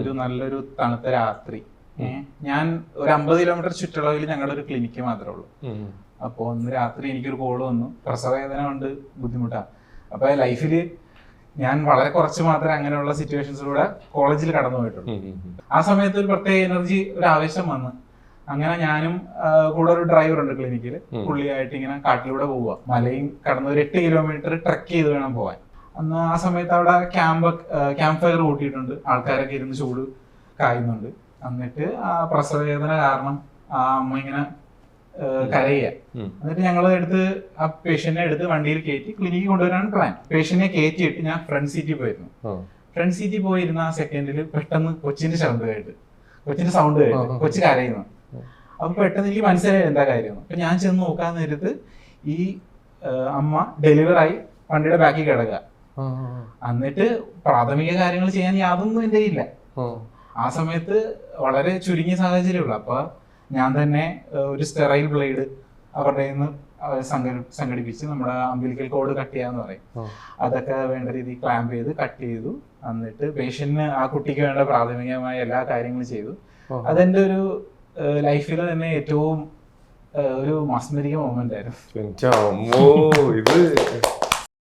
ഒരു നല്ലൊരു തണുത്ത രാത്രി. ഞാൻ ഒരു അമ്പത് കിലോമീറ്റർ ചുറ്റളവിൽ ഞങ്ങളുടെ ഒരു ക്ലിനിക്ക് മാത്രമേ ഉള്ളൂ. അപ്പോൾ ഒന്ന് രാത്രി എനിക്കൊരു കോൾ വന്നു. പ്രസവവേദന കൊണ്ട് ബുദ്ധിമുട്ടാണ് അപ്പോൾ ലൈഫിൽ ഞാൻ വളരെ കുറച്ച് മാത്രമേ അങ്ങനെയുള്ള സിറ്റുവേഷൻസിലൂടെ കോളേജിൽ കടന്നു പോയിട്ടുള്ളൂ. ആ സമയത്ത് ഒരു പ്രത്യേക എനർജി ഒരു ആവേശം വന്ന്. അങ്ങനെ ഞാനും കൂടെ ഒരു ഡ്രൈവർ ഉണ്ട് ക്ലിനിക്കിൽ പുള്ളിയായിട്ട് ഇങ്ങനെ കാട്ടിലൂടെ പോവുക മലയും കടന്ന് ഒരു എട്ട് കിലോമീറ്റർ ട്രക്ക് ചെയ്ത് വേണം പോവാൻ. അന്ന് ആ സമയത്ത് അവിടെ ക്യാമ്പ് ക്യാമ്പ് ഫയർ കൂട്ടിയിട്ടുണ്ട്. ആൾക്കാരൊക്കെ ഇരുന്ന് ചൂട് കായുന്നുണ്ട്. എന്നിട്ട് ആ പ്രസവവേദന കാരണം ആ അമ്മ ഇങ്ങനെ കരയുക. എന്നിട്ട് ഞങ്ങൾ എടുത്ത് ആ പേഷ്യന്റിനെ എടുത്ത് വണ്ടിയിൽ കയറ്റി ക്ലിനിക്കിൽ കൊണ്ടുവരാനാണ് പ്ലാൻ പേഷ്യന്റിനെ കയറ്റിയിട്ട് ഞാൻ ഫ്രണ്ട് സീറ്റിൽ പോയിരുന്നു. ഫ്രണ്ട് സീറ്റിൽ പോയിരുന്ന ആ സെക്കൻഡിൽ പെട്ടെന്ന് കൊച്ചിന്റെ ശബ്ദം കേട്ട്. കൊച്ചിന്റെ സൗണ്ട് കേട്ട്. കൊച്ചു കരയുന്നു. അപ്പൊ പെട്ടെന്ന് എനിക്ക് മനസ്സിലായി എന്താ കാര്യം അപ്പൊ ഞാൻ ചെന്ന് നോക്കാൻ നേരത്ത് ഈ അമ്മ ഡെലിവറായി വണ്ടിയുടെ ബാക്കിൽ കിടക്കുക. എന്നിട്ട് പ്രാഥമിക കാര്യങ്ങൾ ചെയ്യാൻ യാതൊന്നും എന്റെ ഇല്ല ആ സമയത്ത് വളരെ ചുരുങ്ങിയ സാഹചര്യമുള്ളു. അപ്പൊ ഞാൻ തന്നെ ഒരു സ്റ്റെറൈൽ ബ്ലേഡ് അവരുടെ നിന്ന് സംഘടിപ്പിച്ച് നമ്മുടെ അമ്പിലിക്കൽ കോഡ് കട്ട് ചെയ്യാന്ന് പറയും. അതൊക്കെ വേണ്ട രീതിയിൽ ക്ലാമ്പ് ചെയ്ത് കട്ട് ചെയ്തു. എന്നിട്ട് പേഷ്യന്റിന് ആ കുട്ടിക്ക് വേണ്ട പ്രാഥമികമായ എല്ലാ കാര്യങ്ങളും ചെയ്തു. അതെന്റെ ഒരു ലൈഫിൽ തന്നെ ഏറ്റവും ഒരു മസ്മരിക മൊമെന്റ് ആയിരുന്നു. എന്റെ